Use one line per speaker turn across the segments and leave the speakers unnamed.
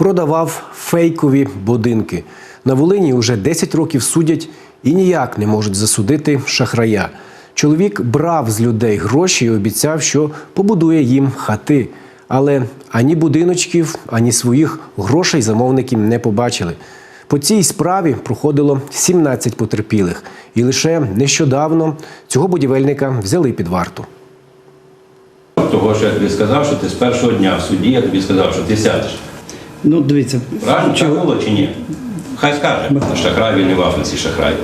продавав фейкові будинки. На Волині уже 10 років судять і ніяк не можуть засудити шахрая. Чоловік брав з людей гроші і обіцяв, що побудує їм хати. Але ані будиночків, ані своїх грошей замовників не побачили. По цій справі проходило 17 потерпілих, і лише нещодавно цього будівельника взяли під варту.
Того, що я тобі сказав, що ти з першого дня в суді, я тобі сказав, що ти сядеш.
Ну, дивіться,
Правильно? Так було чи ні? Хай скаже. Шахрай він і в Африці шахрай,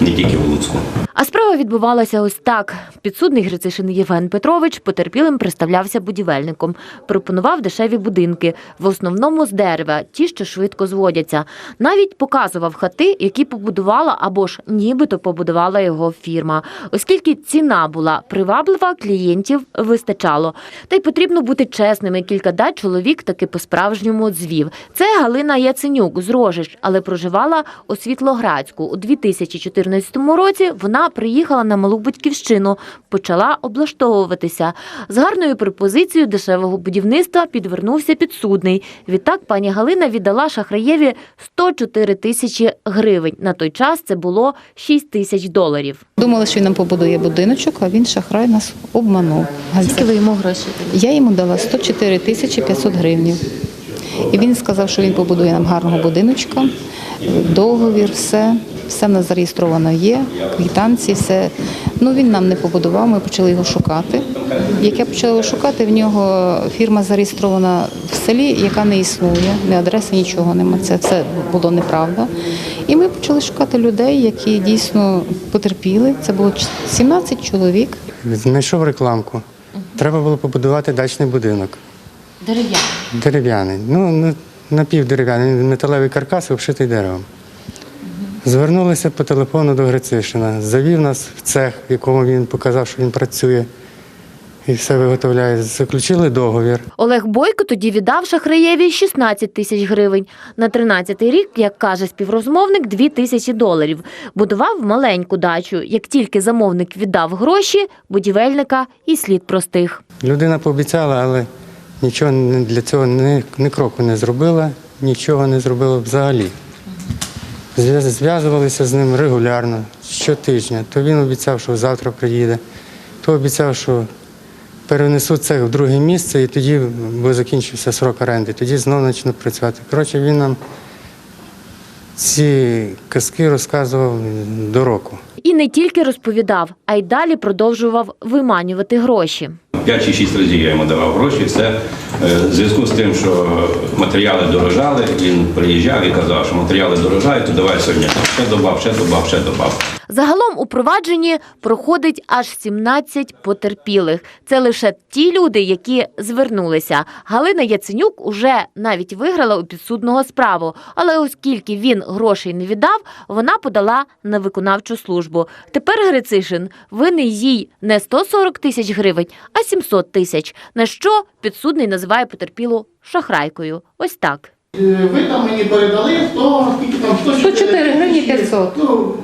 не тільки в Луцьку.
А справа відбувалася ось так. Підсудний Грицишин Євген Петрович потерпілим представлявся будівельником, пропонував дешеві будинки, в основному з дерева, ті, що швидко зводяться. Навіть показував хати, які побудувала або ж нібито побудувала його фірма. Оскільки ціна була приваблива, клієнтів вистачало. Та й потрібно бути чесними. Кілька дат чоловік таки по-справжньому звів. Це Галина Яценюк з Рожищ, але проживала у Світлоградську. У 2014 році вона приїхала на малу батьківщину, почала облаштовуватися. З гарною пропозицією дешевого будівництва підвернувся підсудний. Відтак пані Галина віддала шахраєві 104 тисячі гривень. На той час це було 6 тисяч доларів.
Думали, що він нам побудує будиночок, а він шахрай нас обманув.
Скільки ви йому грошей?
Я йому дала 104 тисячі 500 гривень. І він сказав, що він побудує нам гарного будиночка, договір, все. Все в нас зареєстровано є, квитанції, все. Ну він нам не побудував, ми почали його шукати. Як я почала його шукати, в нього фірма зареєстрована в селі, яка не існує, ні адреси, нічого нема. Це все було неправда. І ми почали шукати людей, які дійсно потерпіли. Це було 17 чоловік.
Знайшов рекламку. Треба було побудувати дачний будинок.
Дерев'яний.
Дерев'яний. Ну, ну, напівдерев'яний, металевий каркас обшитий деревом. Звернулися по телефону до Грицишина. Завів нас в цех, в якому він показав, що він працює і все виготовляє. Заключили договір.
Олег Бойко тоді віддав шахраєві 16 тисяч гривень. На 13-й рік, як каже співрозмовник, 2 тисячі доларів. Будував маленьку дачу. Як тільки замовник віддав гроші, будівельника і слід простих.
Людина пообіцяла, але нічого для цього ні, ні кроку не зробила, нічого не зробила взагалі. Зв'яз- Зв'язувалися з ним регулярно, щотижня. То він обіцяв, що завтра приїде, то обіцяв, що перенесуть цех в друге місце і тоді, бо закінчився срок оренди, тоді знову почнуть працювати. Коротше, він нам ці казки розказував до року.
І не тільки розповідав, а й далі продовжував виманювати гроші.
5 чи 6 разів я йому давав гроші. Це в зв'язку з тим, що матеріали дорожали. Він приїжджав і казав, що матеріали дорожають, то давай сьогодні ще добав, ще добав, ще добав.
Загалом у провадженні проходить аж 17 потерпілих. Це лише ті люди, які звернулися. Галина Яценюк уже навіть виграла у підсудного справу. Але оскільки він грошей не віддав, вона подала на виконавчу службу. Тепер Грицишин винний їй не 140 тисяч гривень, а 700 тисяч. На що підсудний називає потерпілу шахрайкою. Ось так.
Е, Ви там мені передали 100, скільки там 104
104 гривні 500.
Ну,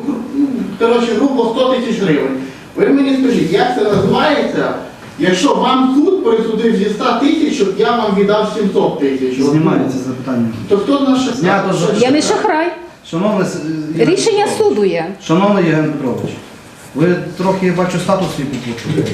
коротше, грубо 100 тисяч гривень. Ви мені скажіть, як це називається, якщо вам суд присудив зі 100 тисяч, щоб я вам віддав 700 тисяч?
знімається запитання.
То хто наш
Знято ж.
Я не шахрай.
Шановний с- Євген
Рішення
Петрович.
суду є.
Шановний Євген Петрович, ви трохи я бачу статус свій попутали.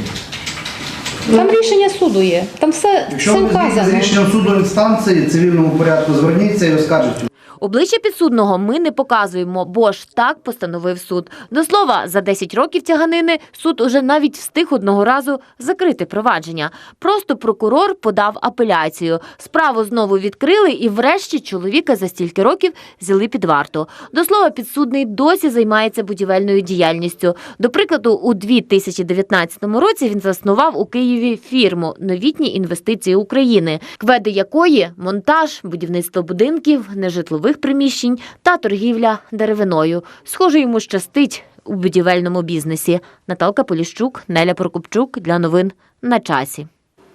Там рішення суду є. Там все,
Якщо
все
ви з рішенням суду інстанції в цивільному порядку, зверніться і оскаржіть.
Обличчя підсудного ми не показуємо, бо ж так постановив суд. До слова, за 10 років тяганини суд уже навіть встиг одного разу закрити провадження. Просто прокурор подав апеляцію. Справу знову відкрили і врешті чоловіка за стільки років взяли під варту. До слова, підсудний досі займається будівельною діяльністю. До прикладу, у 2019 році він заснував у Києві фірму Новітні інвестиції України, кведи якої монтаж, будівництво будинків, нежитлових приміщень та торгівля деревиною. Схоже, йому щастить у будівельному бізнесі. Наталка Поліщук, Неля Прокопчук для новин на часі.